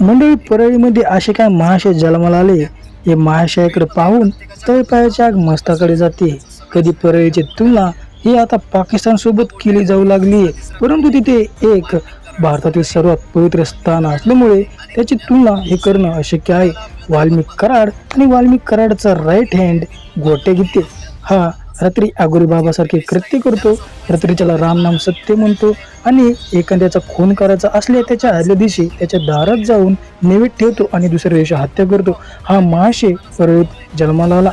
मंडळी परळीमध्ये असे काय महाशय जन्माला आले हे महाशयाकडे पाहून तळपायाच्या आग मस्ताकडे जाते. कधी परळीची तुलना ही आता पाकिस्तान सोबत केली जाऊ लागली परंतु तिथे एक भारतातील सर्वात पवित्र स्थान असल्यामुळे त्याची तुलना हे करणं अशक्य आहे. वाल्मिक कराड आणि वाल्मिक कराडचा राईट हँड गोटे घेते. हा रात्री आगोरी बाबासारखे कृत्य करतो. रात्री त्याला रामनाम सत्य म्हणतो. आणि एखाद्याचा खून करायचा असले त्याच्या आदल्या दिवशी त्याच्या दारात जाऊन नैवेद्य ठेवतो आणि दुसऱ्या दिवशी हत्या करतो. हा महाशय परळीत जन्माला आला.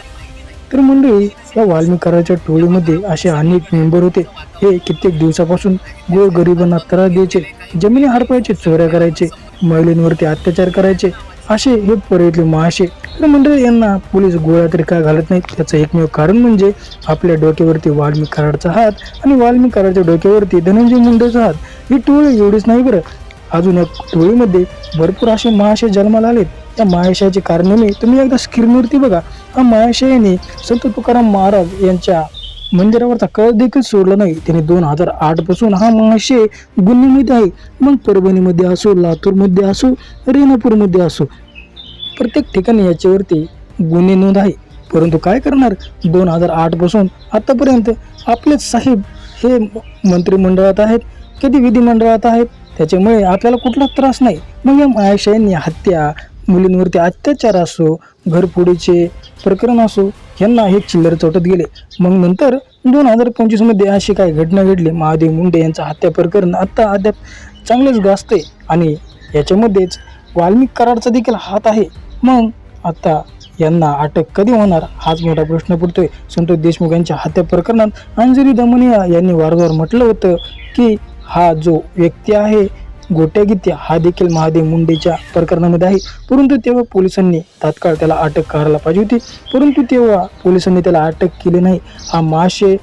तर मंडळी या वाल्मिकाराच्या टोळीमध्ये असे अनेक मेंबर होते. हे कित्येक दिवसापासून गोर गरिबांना त्रास द्यायचे जमिनी हरपायचे चोऱ्या करायचे महिलांवरती अत्याचार करायचे असे हे परळीतले महाशय तर मंडळी यांना पोलीस गोळ्या तरी का घालत नाहीत? त्याचं एकमेव कारण म्हणजे आपल्या डोक्यावरती वाल्मिक कराडचा हात आणि वाल्मिक कराडच्या डोक्यावरती धनंजय मुंडेचा हात. ही टोळी एवढीच नाही बरं. अजून या टोळीमध्ये भरपूर असे महाशय जन्माला आलेत. त्या महाशयाचे कारनामे तुम्ही एकदा स्क्रीनवरती बघा. हा महाशयाने संत तुकाराम महाराज यांच्या मंदिरावरचा कळ देखील सोडला नाही. त्याने दोन हजार आठपासून हा महाशय गुन्हेमध्ये आहे. मग परभणीमध्ये असो लातूरमध्ये असो रेणापूरमध्ये असो प्रत्येक ठिकाणी याच्यावरती गुन्हे नोंद आहे. परंतु काय करणार? दोन हजार आठपासून आतापर्यंत आपलेच साहेब हे मंत्रिमंडळात आहेत कधी विधिमंडळात आहेत त्याच्यामुळे आपल्याला कुठलाच त्रास नाही. मग या महाशयांनी हत्या मुलींवरती अत्याचार असो घरफोडीचे प्रकरण असो यांना हे चिल्लर चोटत गेले. मग नंतर दोन हजार पंचवीसमध्ये अशी काय घटना घडली. महादेव मुंडे यांचं हत्या प्रकरण आत्ता अद्याप चांगलेच गाजते आणि याच्यामध्येच वाल्मिक कराडचा देखील हात आहे. मग आता यांना अटक कधी होणार? हाच मोठा प्रश्न पडतोय. संतोष देशमुख यांच्या हत्या प्रकरणात अंजली दमनिया यांनी वारंवार म्हटलं होतं की हा जो व्यक्ती आहे गोट्या गीत्या हा देखील महादेव मुंडेच्या प्रकरणामध्ये आहे. परंतु तेव्हा पोलिसांनी तात्काळ त्याला अटक करायला पाहिजे होती. परंतु तेव्हा पोलिसांनी त्याला अटक केली नाही. हा महाशय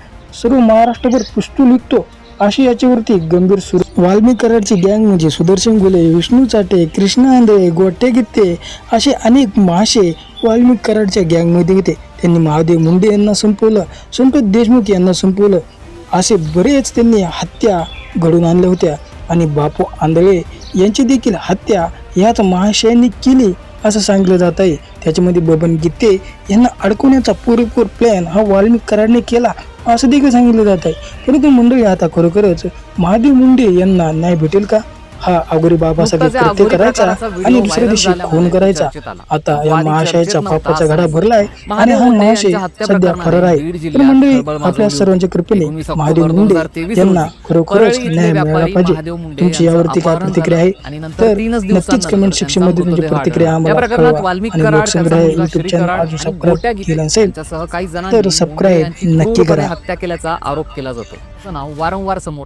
सर्व महाराष्ट्रभर पुस्तू निघतो अशी याच्यावरती गंभीर सुरू वाल्मिकराची गँग म्हणजे सुदर्शन गुले विष्णू चाटे कृष्णा आंधळे गोट्या गित्ते असे अनेक महाशय वाल्मिक कराडच्या गँगमध्ये होते. त्यांनी महादेव मुंडे यांना संपवलं संपत देशमुख यांना संपवलं. असे बरेच त्यांनी हत्या घडून आणल्या होत्या. आणि बापू आंधळे यांची देखील हत्या याच महाशयांनी केली असं सांगितलं जात आहे. त्याच्यामध्ये बबन गीते यांना अडकवण्याचा पुरेपूर प्लॅन हा वाल्मिकरांनी केला असं देखील सांगितलं जात आहे. परंतु मंडळी आता खरोखरच महादेव मुंडे यांना न्याय भेटेल का? हा आगोरी या कृत्य करायचा आणि दुसऱ्या दिवशी खून करायचा. आता या महाशयाच्या पापाचा घडा भरलाय आणि हा महाशय सध्या फरार आहे. तर मंडळी आपल्या. सर्वांच्या कृपेने 19 महादेव मुंडे 2023 यांना खरोखरच न्याय मिळाला पाहिजे. तुमची यावरती काय प्रतिक्रिया आहे? तर नक्कीच कमेंट सेक्शनमध्ये तुमची प्रतिक्रिया आम्हाला कळवा आणि लोकसंग्रह युट्यूब चॅनल अजून सबस्क्राईब केलं काही तर सबस्क्राईब नक्की करा. हत्या केल्याचा आरोप केला जातो. नाव वारंवार समोर